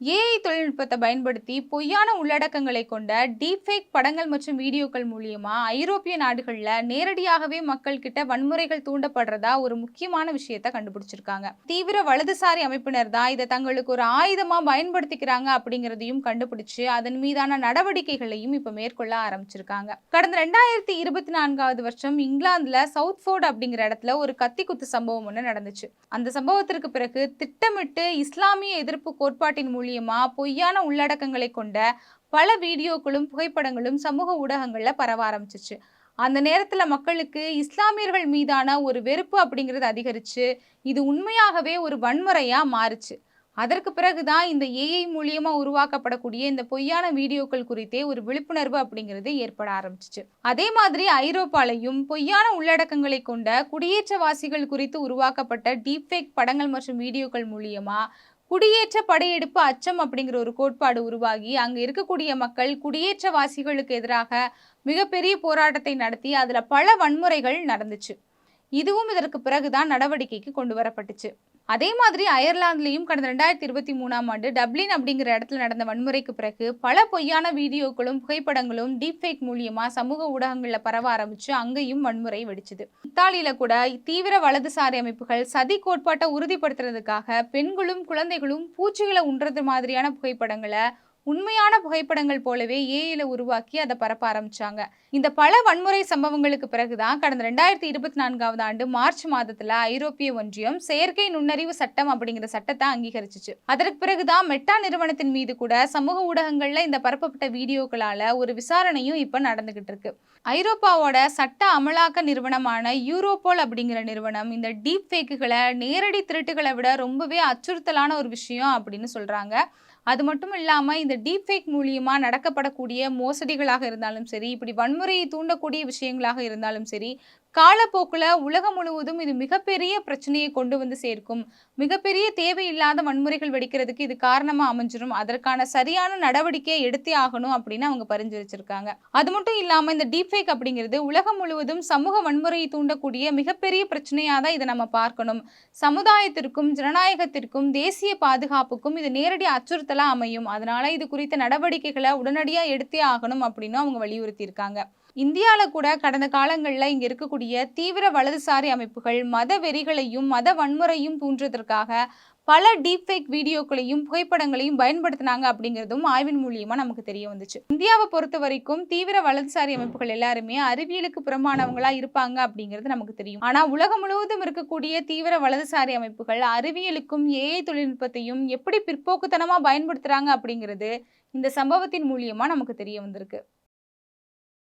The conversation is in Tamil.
ஏஐ தொழில்நுட்பத்தை பயன்படுத்தி பொய்யான உள்ளடக்கங்களை கொண்ட டீப்ஃபேக் படங்கள் மற்றும் வீடியோக்கள் மூலியமா ஐரோப்பிய நாடுகளில் நேரடியாகவே மக்கள் கிட்ட வன்முறைகள் தூண்டப்படுறதா ஒரு முக்கியமான விஷயத்த கண்டுபிடிச்சிருக்காங்க. தீவிர வலதுசாரி அமைப்பினர் தான் இதை தங்களுக்கு ஒரு ஆயுதமா பயன்படுத்திக்கிறாங்க அப்படிங்கிறதையும் கண்டுபிடிச்சு அதன் மீதான நடவடிக்கைகளையும் இப்ப மேற்கொள்ள ஆரம்பிச்சிருக்காங்க. கடந்த ரெண்டாயிரத்தி இருபத்தி நான்காவது வருஷம் இங்கிலாந்துல சவுத் ஃபோர்ட் அப்படிங்கிற இடத்துல ஒரு கத்தி குத்து சம்பவம் ஒன்று நடந்துச்சு. அந்த சம்பவத்திற்கு பிறகு திட்டமிட்டு இஸ்லாமிய எதிர்ப்பு கோட்பாட்டின் மூலம் பொய்யான உள்ளடக்கங்களை கொண்ட பல வீடியோக்களும் புகைப்படங்களும் சமூக ஊடகங்களில் பரவ ஆரம்பிச்சிச்சு. அந்த நேரத்தில் மக்களுக்கு இஸ்லாமியர்கள் மீதான ஒரு வெறுப்பு அப்படிங்கிறது அதிகரிச்சு இது உண்மையாகவே ஒரு வன்முறையாக மாறுச்சு. அதற்கு பிறகுதான் இந்த ஏஐ மூலியமா உருவாக்கப்படக்கூடிய இந்த பொய்யான வீடியோக்கள் குறித்தே ஒரு விழிப்புணர்வு அப்படிங்கிறது ஏற்பட ஆரம்பிச்சிச்சு. அதே மாதிரி ஐரோப்பாலையும் பொய்யான உள்ளடக்கங்களை கொண்ட குடியேற்றவாசிகள் குறித்து உருவாக்கப்பட்ட டீப்ஃபேக் படங்கள் மற்றும் வீடியோக்கள் மூலியமா குடியேற்ற படையெடுப்பு அச்சம் அப்படிங்கிற ஒரு கோட்பாடு உருவாகி அங்கே இருக்கக்கூடிய மக்கள் குடியேற்றவாசிகளுக்கு எதிராக மிகப்பெரிய போராட்டத்தை நடத்தி அதில் பல வன்முறைகள் நடந்துச்சு. இதுவும் இதற்கு பிறகுதான் நடவடிக்கைக்கு கொண்டு வரப்பட்டுச்சு. அதே மாதிரி அயர்லாந்துலேயும் கடந்த ரெண்டாயிரத்தி இருபத்தி மூணாம் ஆண்டு டப்ளின் அப்படிங்கிற இடத்துல நடந்த வன்முறைக்கு பிறகு பல பொய்யான வீடியோக்களும் புகைப்படங்களும் டீப்ஃபேக் மூலியமா சமூக ஊடகங்களில் பரவ ஆரம்பிச்சு அங்கேயும் வன்முறை வெடிச்சுது. இத்தாலியில கூட தீவிர வலதுசாரி அமைப்புகள் சதி கோட்பாட்டை உறுதிப்படுத்துறதுக்காக பெண்களும் குழந்தைகளும் பூச்சிகளை உண்றது மாதிரியான புகைப்படங்களை உண்மையான புகைப்படங்கள் போலவே ஏஐல உருவாக்கி அதை பரப்ப ஆரம்பிச்சாங்க. இந்த பல வன்முறை சம்பவங்களுக்கு பிறகுதான் கடந்த ரெண்டாயிரத்தி இருபத்தி நான்காவது ஆண்டு மார்ச் மாதத்துல ஐரோப்பிய ஒன்றியம் செயற்கை நுண்ணறிவு சட்டம் அப்படிங்கிற சட்டத்தை அங்கீகரிச்சிச்சு. அதற்கு பிறகுதான் மெட்டா நிறுவனத்தின் மீது கூட சமூக ஊடகங்கள்ல இந்த பரப்பப்பட்ட வீடியோக்களால ஒரு விசாரணையும் இப்ப நடந்துகிட்டு இருக்கு. ஐரோப்பாவோட சட்ட அமலாக்க நிறுவனமான யூரோபோல் அப்படிங்கிற நிறுவனம் இந்த டீப் ஃபேக்குகளை நேரடி திருட்டுகளை விட ரொம்பவே அச்சுறுத்தலான ஒரு விஷயம் அப்படின்னு சொல்றாங்க. அது மட்டும் இல்லாமல் இந்த டீப்ஃபேக் மூலியமாக நடக்கப்படக்கூடிய மோசடிகளாக இருந்தாலும் சரி இப்படி வன்முறையை தூண்டக்கூடிய விஷயங்களாக இருந்தாலும் சரி காலப்போக்கில் உலகம் முழுவதும் இது மிகப்பெரிய பிரச்சனையை கொண்டு வந்து சேர்க்கும். மிகப்பெரிய தேவையில்லாத வன்முறைகள் வெடிக்கிறதுக்கு இது காரணமாக அமைஞ்சிடும் அதற்கான சரியான நடவடிக்கையை எடுத்தே ஆகணும் அப்படின்னு அவங்க பரிந்துரைச்சிருக்காங்க. அது மட்டும் இல்லாமல் இந்த டீப்ஃபேக் அப்படிங்கிறது உலகம் முழுவதும் சமூக வன்முறையை தூண்டக்கூடிய மிகப்பெரிய பிரச்சனையாக தான் இதை நம்ம பார்க்கணும். சமுதாயத்திற்கும் ஜனநாயகத்திற்கும் தேசிய பாதுகாப்புக்கும் இது நேரடி அச்சுறுத்தலாக அமையும். அதனால இது குறித்த நடவடிக்கைகளை உடனடியாக எடுத்தே ஆகணும் அப்படின்னு அவங்க வலியுறுத்தியிருக்காங்க. இந்தியாவில் கூட கடந்த காலங்களில் இங்கே இருக்கக்கூடிய தீவிர வலதுசாரி அமைப்புகள் மத வெறிகளையும் மத வன்முறையும் தூண்டுறதற்காக பல டீப்ஃபேக் வீடியோக்களையும் புகைப்படங்களையும் பயன்படுத்தினாங்க அப்படிங்கிறதும் ஆய்வின் மூலியமா நமக்கு தெரிய வந்துச்சு. இந்தியாவை பொறுத்த வரைக்கும் தீவிர வலதுசாரி அமைப்புகள் எல்லாருமே அறிவியலுக்கு புறமானவங்களா இருப்பாங்க அப்படிங்கிறது நமக்கு தெரியும். ஆனா உலகம் முழுவதும் இருக்கக்கூடிய தீவிர வலதுசாரி அமைப்புகள் அறிவியலுக்கும் ஏஐ தொழில்நுட்பத்தையும் எப்படி பிற்போக்குத்தனமா பயன்படுத்துறாங்க அப்படிங்கிறது இந்த சம்பவத்தின் மூலியமா நமக்கு தெரிய வந்திருக்கு.